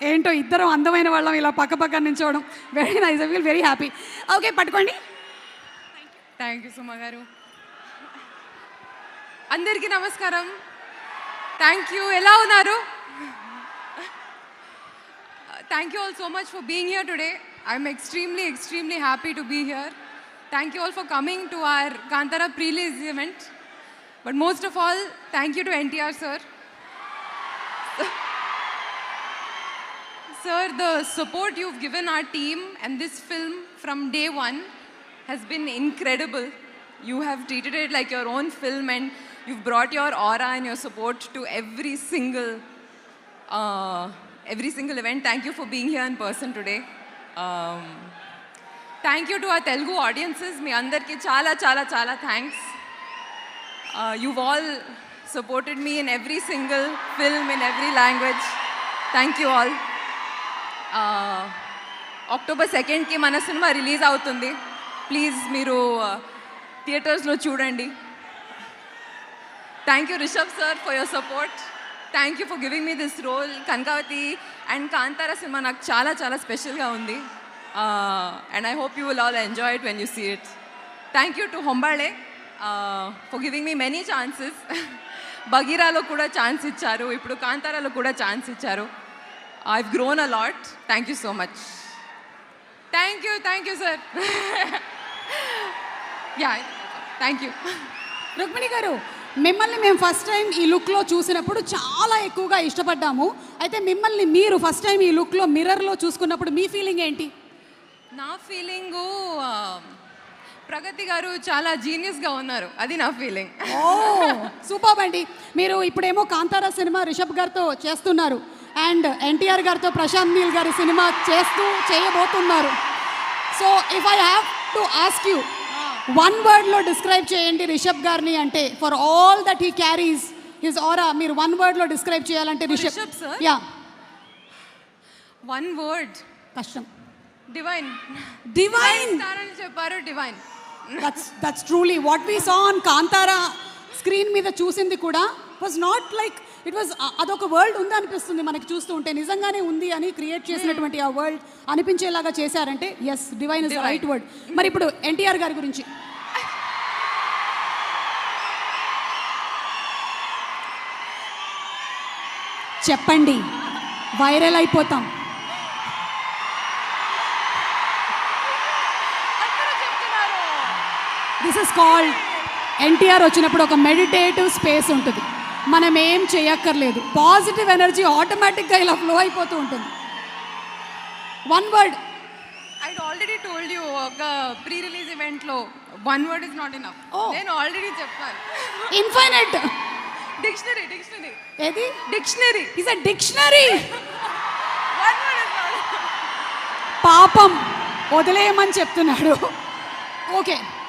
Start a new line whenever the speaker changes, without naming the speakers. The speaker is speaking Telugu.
ఏంటో ఇద్దరం అందమైన వాళ్ళం ఇలా పక్క పక్క నించోవడం very nice I feel very happy okay పట్టుకోండి.
Thank you Suma garu. అందరికీ నమస్కారం. థ్యాంక్ యూ ఎలా ఉన్నారు? Thank you all so much for being here today I'm extremely extremely happy to be here thank you all for coming to our Kantara prerelease event but most of all thank you to NTR sir sir, the support you've given our team and this film from day one has been incredible. You have treated it like your own film and you've brought your aura and your support to every single, uh, every single event. Thank you for being here in person today. Um, thank you to our Telugu audiences. Me andarki chala chala chala thanks. Uh, you've all supported me in every single film, in every language. Thank you all. October సెకండ్కి మన సినిమా రిలీజ్ అవుతుంది. ప్లీజ్ మీరు థియేటర్స్లో చూడండి. Thank you Rishab sir for your support thank you for giving me this role Kanakavathi and Kantara cinema నాకు చాలా చాలా స్పెషల్గా ఉంది. And I hope you will all enjoy it when you see it thank you to Hombale for giving me many chances బగీరాలో కూడా ఛాన్స్ ఇచ్చారు ఇప్పుడు కాంతారాలో కూడా ఛాన్స్ ఇచ్చారు I've grown a lot thank you so much thank you thank you sir ya thank you
Rukmini garu మిమ్మల్ని మేము ఫస్ట్ టైం ఈ లుక్లో చూసినప్పుడు చాలా ఎక్కువగా ఇష్టపడ్డాము. అయితే మిమ్మల్ని మీరు ఫస్ట్ టైం ఈ లుక్లో మిర్రర్లో చూసుకున్నప్పుడు మీ ఫీలింగ్ ఏంటి?
నా ఫీలింగు ప్రగతి గారు చాలా జీనియస్గా ఉన్నారు. అది నా ఫీలింగ్
ఓ సూపర్ అండి. మీరు ఇప్పుడేమో కాంతారా సినిమా రిషబ్ గారితో చేస్తున్నారు. అండ్ ఎన్టీఆర్ గారితో ప్రశాంత్ నీల్ గారి సినిమా చేస్తూ చేయబోతున్నారు. So if I have to ask you one వర్డ్లో describe చేయండి రిషబ్ గారిని అంటే for all that he carries his aura మీరు వన్ వర్డ్లో డిస్క్రైబ్ చేయాలంటే Rishab
Rishab?
Ya
one word
కష్టం.
డివైన్
డివైన్
చెప్పారు divine
that's that's truly what we saw on Kantara screen మీద చూసింది కూడా. Was not like it was అదొక వరల్డ్ ఉంది అనిపిస్తుంది మనకి చూస్తూ ఉంటే. నిజంగానే ఉంది అని క్రియేట్ చేసినటువంటి ఆ వరల్డ్ అనిపించేలాగా చేశారంటే yes divine is right word మరి ఇప్పుడు ఎన్టీఆర్ గారి గురించి. చెప్పండి వైరల్ అయిపోతాం. దిస్ ఇస్ కాల్డ్ ఎన్టీఆర్ వచ్చినప్పుడు ఒక మెడిటేటివ్ స్పేస్ ఉంటుంది. మనం ఏం చేయక్కర్లేదు. పాజిటివ్ ఎనర్జీ ఆటోమేటిక్గా ఇలా ఫ్లో అయిపోతూ ఉంటుంది. One word
I already told you ఒక ప్రీ రిలీజ్ ఈవెంట్లో one word is not enough. నేను ఆల్రెడీ చెప్పాను.
ఇన్ఫైనైట్
డిక్షనరీ డిక్షనరీ
ఏది?
డిక్షనరీ
ఇస్ అ డిక్షనరీ పాపం. వదిలేయమని చెప్తున్నాడు. ఓకే